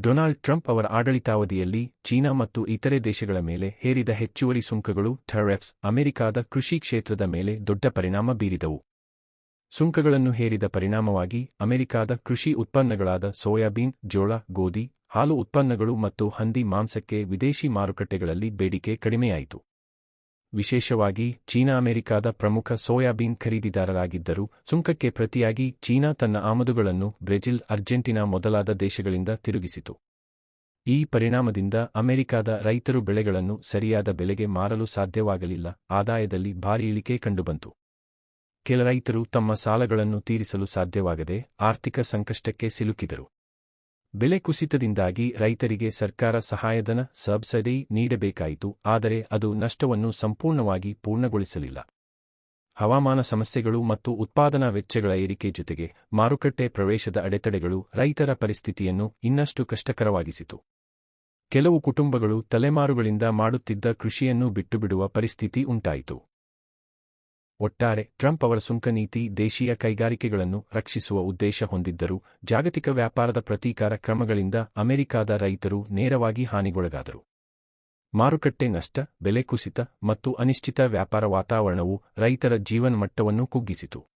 Donald Trump ಅವರ ಆಡಳಿತಾವಧಿಯಲ್ಲಿ China ಮತ್ತು ಇತರೆ ದೇಶಗಳ ಮೇಲೆ ಹೇರಿದ ಹೆಚ್ಚುವರಿ ಸುಂಕಗಳು ಟರ್ಎಫ್ಸ್ ಅಮೆರಿಕಾದ ಕೃಷಿ ಕ್ಷೇತ್ರದ ಮೇಲೆ ದೊಡ್ಡ ಪರಿಣಾಮ ಬೀರಿದವು. ಸುಂಕಗಳನ್ನು ಹೇರಿದ ಪರಿಣಾಮವಾಗಿ ಅಮೆರಿಕಾದ ಕೃಷಿ ಉತ್ಪನ್ನಗಳಾದ ಸೋಯಾಬೀನ್, ಜೋಳ, ಗೋಧಿ, ಹಾಲು ಉತ್ಪನ್ನಗಳು ಮತ್ತು ಹಂದಿ ಮಾಂಸಕ್ಕೆ ವಿದೇಶಿ ಮಾರುಕಟ್ಟೆಗಳಲ್ಲಿ ಬೇಡಿಕೆ ಕಡಿಮೆಯಾಯಿತು. ವಿಶೇಷವಾಗಿ ಚೀನಾ ಅಮೆರಿಕಾದ ಪ್ರಮುಖ ಸೋಯಾಬೀನ್ ಖರೀದಿದಾರರಾಗಿದ್ದರೂ ಸುಂಕಕ್ಕೆ ಪ್ರತಿಯಾಗಿ ಚೀನಾ ತನ್ನ ಆಮದುಗಳನ್ನು ಬ್ರೆಜಿಲ್, ಅರ್ಜೆಂಟಿನಾ ಮೊದಲಾದ ದೇಶಗಳಿಂದ ತಿರುಗಿಸಿತು. ಈ ಪರಿಣಾಮದಿಂದ ಅಮೆರಿಕಾದ ರೈತರು ಬೆಳೆಗಳನ್ನು ಸರಿಯಾದ ಬೆಲೆಗೆ ಮಾರಲು ಸಾಧ್ಯವಾಗಲಿಲ್ಲ, ಆದಾಯದಲ್ಲಿ ಭಾರಿ ಇಳಿಕೆ ಕಂಡುಬಂತು. ಕೆಲ ರೈತರು ತಮ್ಮ ಸಾಲಗಳನ್ನು ತೀರಿಸಲು ಸಾಧ್ಯವಾಗದೆ ಆರ್ಥಿಕ ಸಂಕಷ್ಟಕ್ಕೆ ಸಿಲುಕಿದರು. ಬೆಲೆ ಕುಸಿತದಿಂದಾಗಿ ರೈತರಿಗೆ ಸರ್ಕಾರ ಸಹಾಯಧನ, ಸಬ್ಸಿಡಿ ನೀಡಬೇಕಾಯಿತು, ಆದರೆ ಅದು ನಷ್ಟವನ್ನು ಸಂಪೂರ್ಣವಾಗಿ ಪೂರ್ಣಗೊಳಿಸಲಿಲ್ಲ. ಹವಾಮಾನ ಸಮಸ್ಯೆಗಳು ಮತ್ತು ಉತ್ಪಾದನಾ ವೆಚ್ಚಗಳ ಏರಿಕೆ ಜೊತೆಗೆ ಮಾರುಕಟ್ಟೆ ಪ್ರವೇಶದ ಅಡೆತಡೆಗಳು ರೈತರ ಪರಿಸ್ಥಿತಿಯನ್ನು ಇನ್ನಷ್ಟು ಕಷ್ಟಕರವಾಗಿಸಿತು. ಕೆಲವು ಕುಟುಂಬಗಳು ತಲೆಮಾರುಗಳಿಂದ ಮಾಡುತ್ತಿದ್ದ ಕೃಷಿಯನ್ನು ಬಿಟ್ಟುಬಿಡುವ ಪರಿಸ್ಥಿತಿ ಉಂಟಾಯಿತು. ಒಟ್ಟಾರೆ ಟ್ರಂಪ್ ಅವರ ಸುಂಕ ನೀತಿ ದೇಶೀಯ ಕೈಗಾರಿಕೆಗಳನ್ನು ರಕ್ಷಿಸುವ ಉದ್ದೇಶ ಹೊಂದಿದ್ದರೂ ಜಾಗತಿಕ ವ್ಯಾಪಾರದ ಪ್ರತೀಕಾರ ಕ್ರಮಗಳಿಂದ ಅಮೆರಿಕಾದ ರೈತರು ನೇರವಾಗಿ ಹಾನಿಗೊಳಗಾದರು. ಮಾರುಕಟ್ಟೆ ನಷ್ಟ, ಬೆಲೆ ಕುಸಿತ ಮತ್ತು ಅನಿಶ್ಚಿತ ವ್ಯಾಪಾರ ವಾತಾವರಣವು ರೈತರ ಜೀವನಮಟ್ಟವನ್ನು ಕುಗ್ಗಿಸಿತು.